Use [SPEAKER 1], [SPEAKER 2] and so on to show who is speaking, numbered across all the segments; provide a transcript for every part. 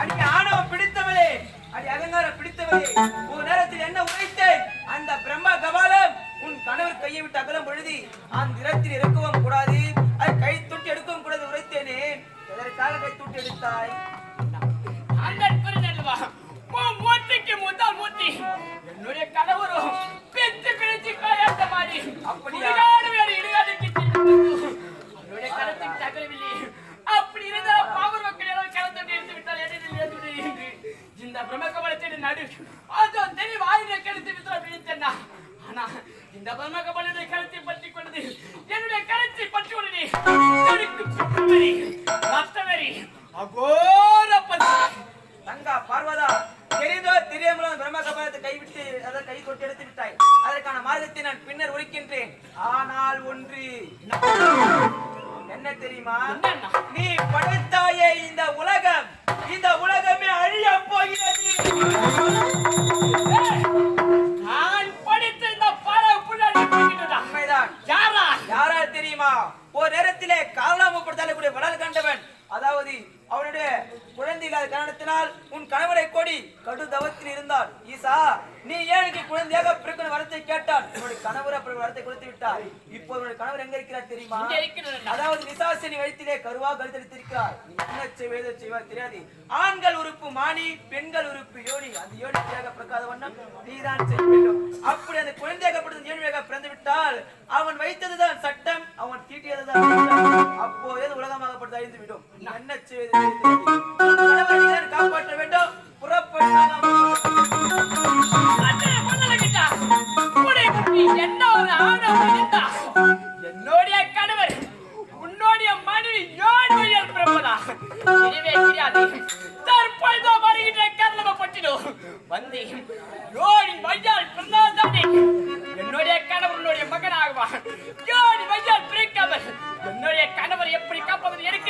[SPEAKER 1] அடி ஆணவம் பிடித்தவளே அடி அகங்காரம் பிடித்தவளே ஒரு நேரத்தில் என்ன உரைத்தேன்? அந்த பிரம்மா கபாலம் உன் கணவர் கையை விட்டு அகலம் பொழுது அந்த இடத்தில் இறக்கவும் கூடாது அது கை தொட்டு எடுக்கவும் கூடாது உரைத்தேனே. எதற்காக கை தொட்டு எடுத்தாய்?
[SPEAKER 2] என்னுடைய கணவரும் பெத்து பிடிச்சு
[SPEAKER 1] அப்படியா?
[SPEAKER 2] இடுகாடு வேறு பித்தவெறி, ரத்தவெறி, அகோர
[SPEAKER 1] தங்கா பார்வதா தெரிந்தோ தெரியாமலோ அந்த பிரம்ம கபாலத்தை கைவிட்டு அதை கை தொட்டு எடுத்து விட்டாய். அதற்கான மார்க்கத்தை நான் பின்னர் உரைக்கின்றேன். ஆனால் ஒன்று என்ன தெரியுமா? நீ படைத்தாயே குழந்தை இல்லாத காரணத்தினால் உன் கணவரை கோடி கடு தவத்தில் இருந்தான் ஈசா நீ ஏன் எனக்கு குழந்தையாக பிறக்கணும் வரத்தை கேட்டான் உன்னுடைய கணவர் அப்படி வரத்தை கொடுத்து விட்டார். இப்போ உன்னுடைய கணவர் எங்க இருக்கிறார் தெரியுமா? அதாவது நிசாசினி வயிற்றிலே கருவா கருத்தளித்திருக்கிறார் நீ என்ன செய்வதோ செய்வா தெரியாது. ஆண்கள் உறுப்பு மானி பெண்கள் உறுப்பு யோனி. அந்த யோனி பிறக்காத வண்ணம் நீதான் செய்ய வேண்டும். அப்படி அந்த குழந்தையாகப்பட்டது யோனியாக பிறந்து விட்டால் அவன் வைத்ததுதான் சட்டம் அவன் தீட்டியதுதான். அப்போதே அது உலகமாகப்பட்டது அழிந்து விடும் நீ என்ன செய்வது காப்பாற்ற வேண்டும்
[SPEAKER 2] என்னுடைய கணவர் உன்னுடைய மனைவி யார் வழியால் பிறப்பதா தெரியாது தற்பொழுது வருகின்ற வந்து யோனின் வையால் பிறந்தால்தானே என்னுடைய கணவர் உன்னுடைய மகனாகுவான் யோனின் வையால் பிறக்காமல் என்னுடைய கணவர் எப்படி காப்பது எனக்கு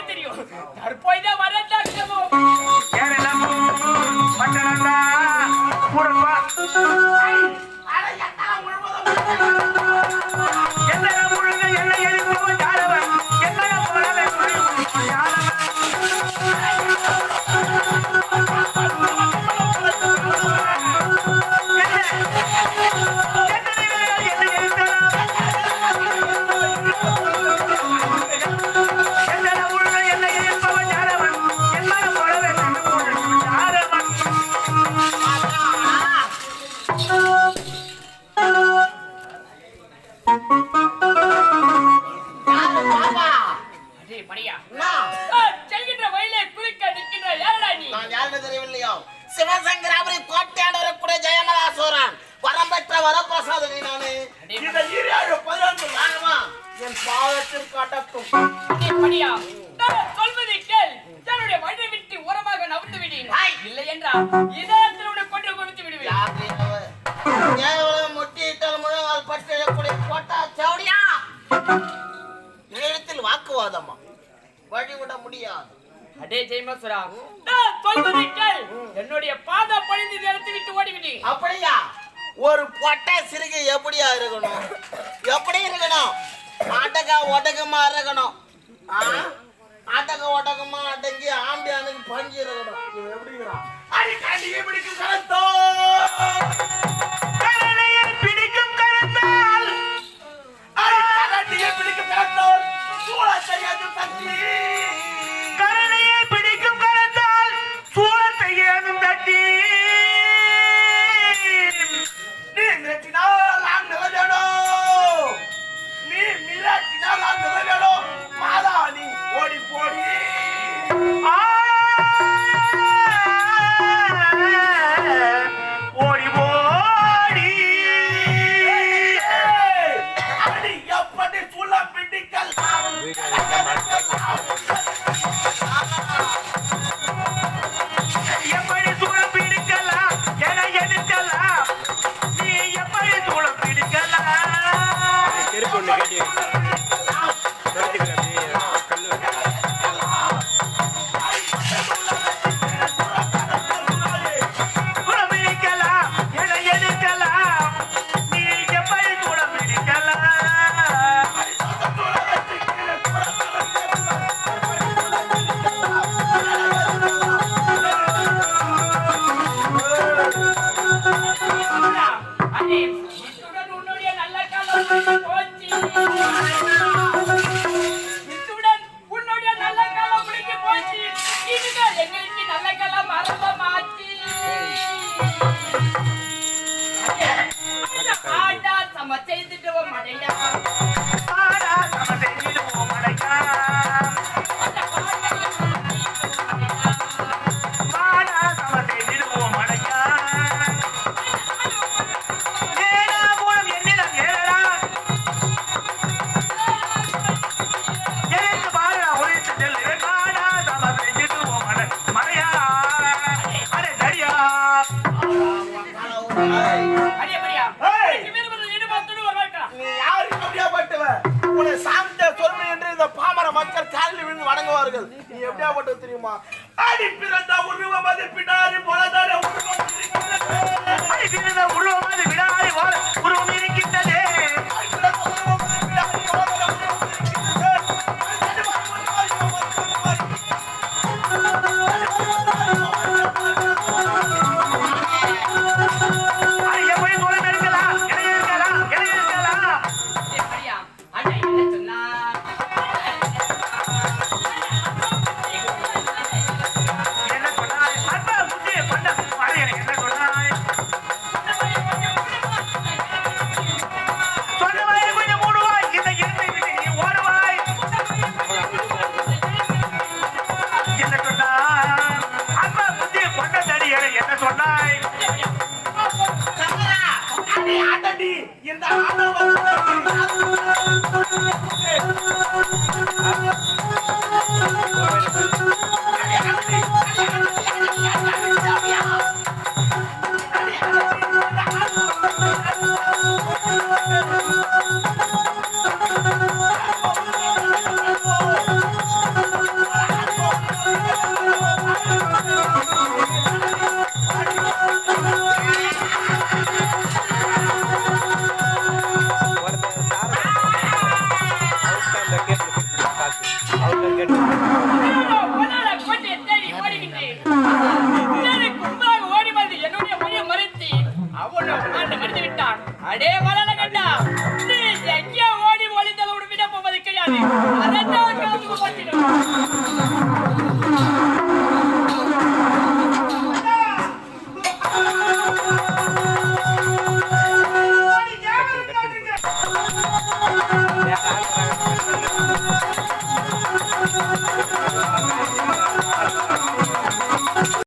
[SPEAKER 3] சிவசங்கராபுரி கோட்டையாளர் கூட ஜெயமலாசூரன் வரம் பெற்ற வரப்பிரசாதனை நானு. இந்த ஈராறு பதினொன்று ஆகமா என்
[SPEAKER 2] அடே மரியா நான் சொல்வதை கேள். என்னுடைய வழி விட்டு ஓரமாக நகர்ந்து விடேன்.
[SPEAKER 3] ஹாய்.
[SPEAKER 2] இல்லை என்றால்
[SPEAKER 3] வாக்குவாதமா வழிவிட முடியாது.
[SPEAKER 2] அடே ஜெயமசுரா நான் சொல்வதை கேள். என்னுடைய பாத பணிந்து நிறுத்தி விட்டு ஓடிவிடு.
[SPEAKER 3] அப்படியா? ஒரு பொட்டை சிறுகை எப்படியா இருக்கணும்? எப்படி இருக்கணும்? ஆட்டக்கா ஒட்டகமா இருக்கணும்? ஆ? ஆட்டக்க ஒட்டகமா அடங்கி ஆம்பியானுக்கு பஞ்சு இருக்கணும். எப்படி Música உன்னை சாந்த சொல்வி என்று இந்த பாமர மக்கள் காலில் விழுந்து வணங்குவார்கள். நீ எப்படியா பட்டது தெரியுமா? அடி பிறந்த உருவமது பிடாரி போலதான உருவமது பிடாரி
[SPEAKER 2] Thank you.